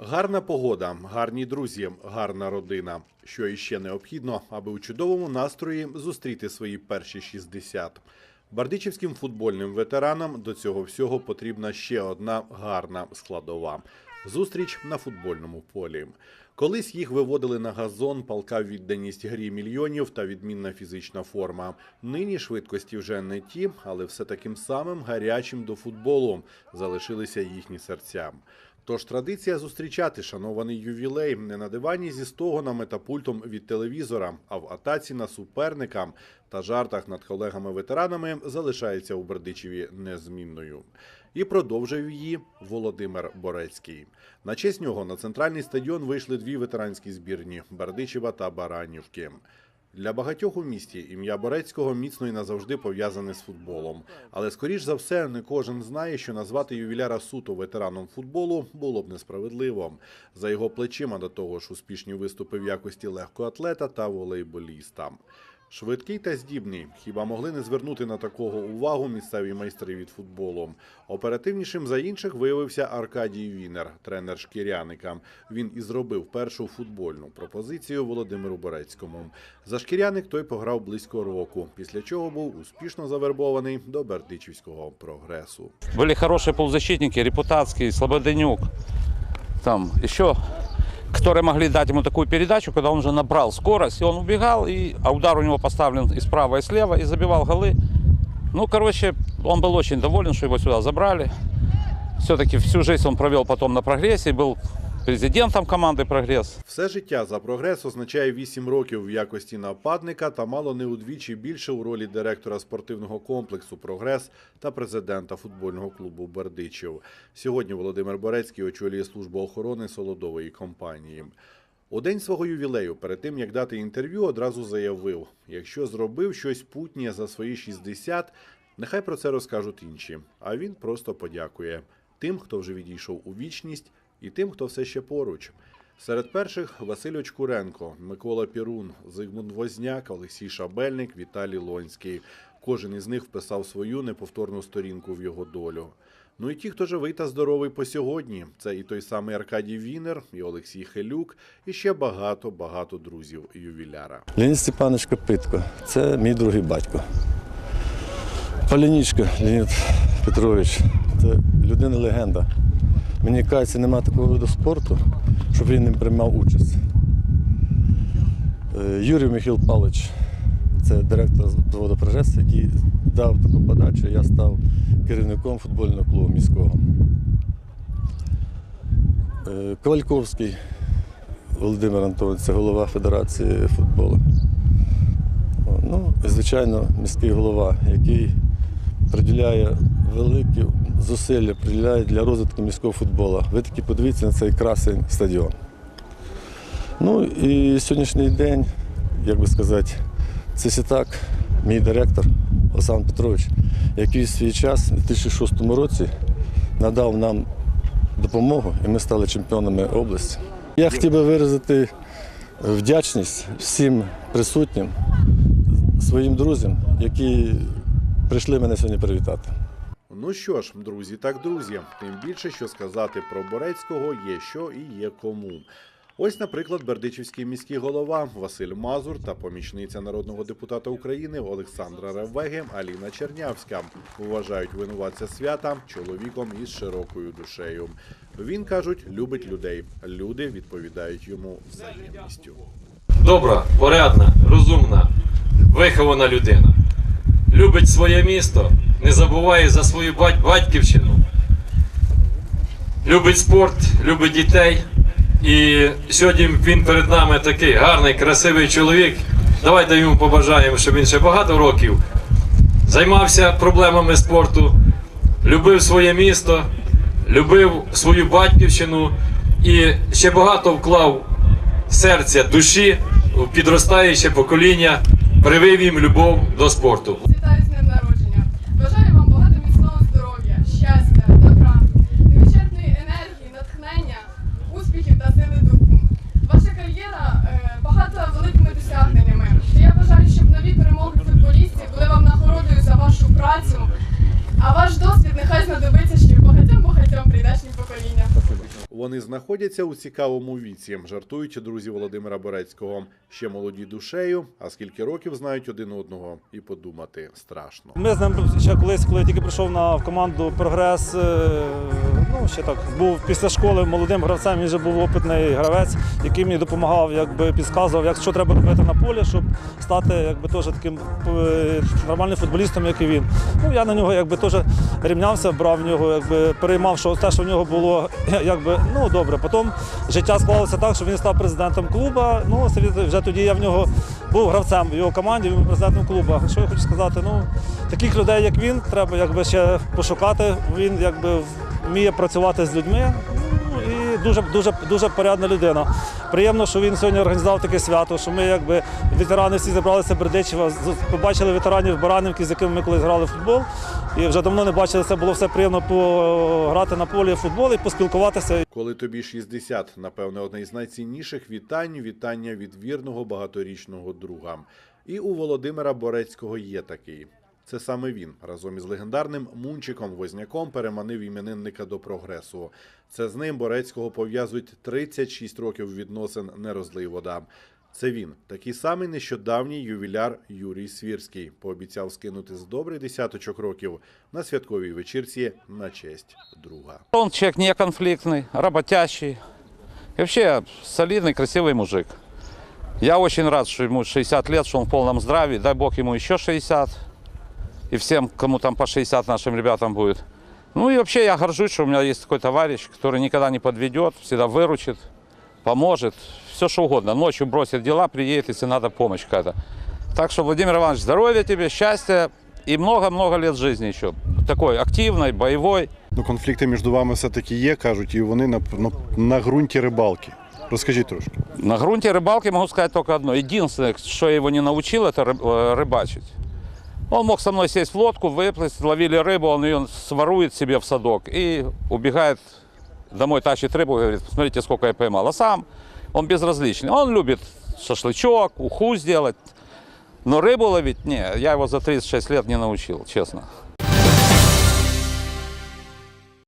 Гарна погода, гарні друзі, гарна родина. Що іще необхідно, аби у чудовому настрої зустріти свої перші 60. Бардичівським футбольним ветеранам до цього всього потрібна ще одна гарна складова зустріч на футбольному полі. Колись їх виводили на газон, палка відданість грі мільйонів та відмінна фізична форма. Нині швидкості вже не ті, але все таким самим гарячим до футболу залишилися їхні серця. Тож традиція зустрічати шанований ювілей не на дивані зі стогонами та пультом від телевізора, а в атаці на суперника та жартах над колегами-ветеранами залишається у Бердичеві незмінною. І продовжив її Володимир Борецький. На честь нього на центральний стадіон вийшли дві ветеранські збірні Бердичева та Баранівки. Для багатьох у місті ім'я Борецького міцно і назавжди пов'язане з футболом. Але скоріш за все, не кожен знає, що назвати ювіляра суто ветераном футболу було б несправедливо. За його плечима до того ж успішні виступи в якості легкоатлета та волейболіста. Швидкий та здібний. Хіба могли не звернути на такого увагу місцеві майстри від футболу? Оперативнішим за інших виявився Аркадій Вінер, тренер шкіряника. Він і зробив першу футбольну пропозицію Володимиру Борецькому. За шкіряник той пограв близько року, після чого був успішно завербований до Бердичівського прогресу. Были хорошие полузащитники, Репутацкий, Слободенюк. Там еще, которые могли дать ему такую передачу, когда он уже набрал скорость, и он убегал, и, а удар у него поставлен и справа, и слева, и забивал голы. Ну, короче, он был очень доволен, что его сюда забрали. Все-таки всю жизнь он провел потом на прогрессе, был президентом команды «Прогресс». Все життя за прогрес означає 8 років в якості нападника та мало не удвічі більше у ролі директора спортивного комплексу Прогрес та президента футбольного клубу Бердичів. Сьогодні Володимир Борецький очолює службу охорони солодової компанії. У день свого ювілею, перед тим як дати інтерв'ю, одразу заявив: якщо зробив щось путнє за свої 60, нехай про це розкажуть інші. А він просто подякує тим, хто вже відійшов у вічність, і тим, хто все ще поруч. Серед перших Василь Очкуренко, Микола Пірун, Зигмунд Возняк, Олексій Шабельник, Віталій Лонський. Кожен із них вписав свою неповторну сторінку в його долю. Ну і ті, хто живий та здоровий по сьогодні, це і той самий Аркадій Вінер, і Олексій Хелюк, і ще багато багато друзів ювіляра. Леонід Степанович Копитко це мій другий батько. Палянічка Леонід Петрович це людина-легенда. Мені кажеться, немає такого виду спорту, щоб він не приймав участь. Е, Юрій Михайло Павлович це директор заводу «Прогрес», який дав таку подачу. Я став керівником футбольного клубу міського. Е, Ковальковський Володимир Антонович, це голова Федерації футболу. Ну, і, звичайно, міський голова, який приділяє великі зусилля приділяє для розвитку міського футболу. Ви таки подивіться на цей красень стадіон. Ну і сьогоднішній день, як би сказати, це Сітак, мій директор Олександр Петрович, який в свій час, у 2006 році, надав нам допомогу, і ми стали чемпіонами області. Я хотів би виразити вдячність всім присутнім, своїм друзям, які прийшли мене сьогодні привітати. Ну що ж, друзі, так друзі, тим більше, що сказати про Борецького є що і є кому. Ось, наприклад, Бердичівський міський голова Василь Мазур та помічниця народного депутата України Олександра Ревеги Аліна Чернявська вважають винуватця свята чоловіком із широкою душею. Він кажуть, любить людей. Люди відповідають йому взаємністю. добра, порядна, розумна, вихована людина. Любить своє місто, не забуває за свою бать- батьківщину. Любить спорт, любить дітей. І сьогодні він перед нами такий гарний, красивий чоловік. Давайте йому побажаємо, щоб він ще багато років займався проблемами спорту, любив своє місто, любив свою батьківщину і ще багато вклав серця, душі у підростаюче покоління, привив їм любов до спорту. Працю. А ваш досвід нехай знадобиться ще багатьом багатьом прийдешнім поколінням. Вони знаходяться у цікавому віці, жартують друзі Володимира Борецького. Ще молоді душею, а скільки років знають один одного, і подумати страшно. Ми з ним ще колись, коли я тільки прийшов на в команду Прогрес, е, ну ще так був після школи молодим гравцем. Він вже був опитний гравець, який мені допомагав, якби підказував, як що треба робити на полі, щоб стати якби теж таким е, нормальним футболістом, як і він. Ну я на нього якби теж рівнявся, брав в нього, якби переймав, що те, що в нього було, якби ну добре. Потім життя склалося так, що він став президентом клуба. Ну від- вже тоді я в нього був гравцем в його команді, в президентному клубу. Що я хочу сказати? Ну таких людей, як він, треба якби ще пошукати. Він якби вміє працювати з людьми. Ну, і дуже, дуже, дуже порядна людина. Приємно, що він сьогодні організував таке свято, що ми, якби ветерани всі зібралися Бердичева, побачили ветеранів Баранівки, з якими ми колись грали в футбол. І вже давно не бачили, це було все приємно пограти на полі футбол і поспілкуватися. Коли тобі 60, напевне, одне із найцінніших вітань вітання від вірного багаторічного друга. І у Володимира Борецького є такий. Це саме він разом із легендарним Мунчиком Возняком переманив іменинника до прогресу. Це з ним Борецького пов'язують 36 років відносин не розлий вода. Це він, такий самий нещодавній ювіляр Юрій Свірський, пообіцяв скинути з добрий десяточок років на святковій вечірці на честь друга. Он человек не конфликтный, работящий. И вообще солидный, красивый мужик. Я очень рад, что ему 60 лет, что он в полном здравии. Дай бог ему еще 60. И всем, кому там по 60 нашим ребятам будет. Ну и вообще я горжусь, что у меня есть такой товарищ, который никогда не подведет, всегда выручит, поможет. Все что угодно. Ночью бросит дела, приедет, если надо помощь какая-то. Так что, Владимир Иванович, здоровья тебе, счастья и много-много лет жизни еще. Такой активной, боевой. Ну, конфлікти між вами все-таки є, кажуть, і вони на, на, на ґрунті рибалки. Розкажіть трошки. На грунте рыбалки могу сказать только одно. Единственное, что я его не научил, это ры- э, рыбачить. Он мог со мной сесть в лодку, выплыть, ловили рыбу, он ее сворует себе в садок и убегает домой, тащит рыбу, говорит, смотрите, сколько я поймал. А сам он безразличный. Он любит шашлычок, уху сделать. Но рыбу ловить, не, я его за 36 лет не научил, честно.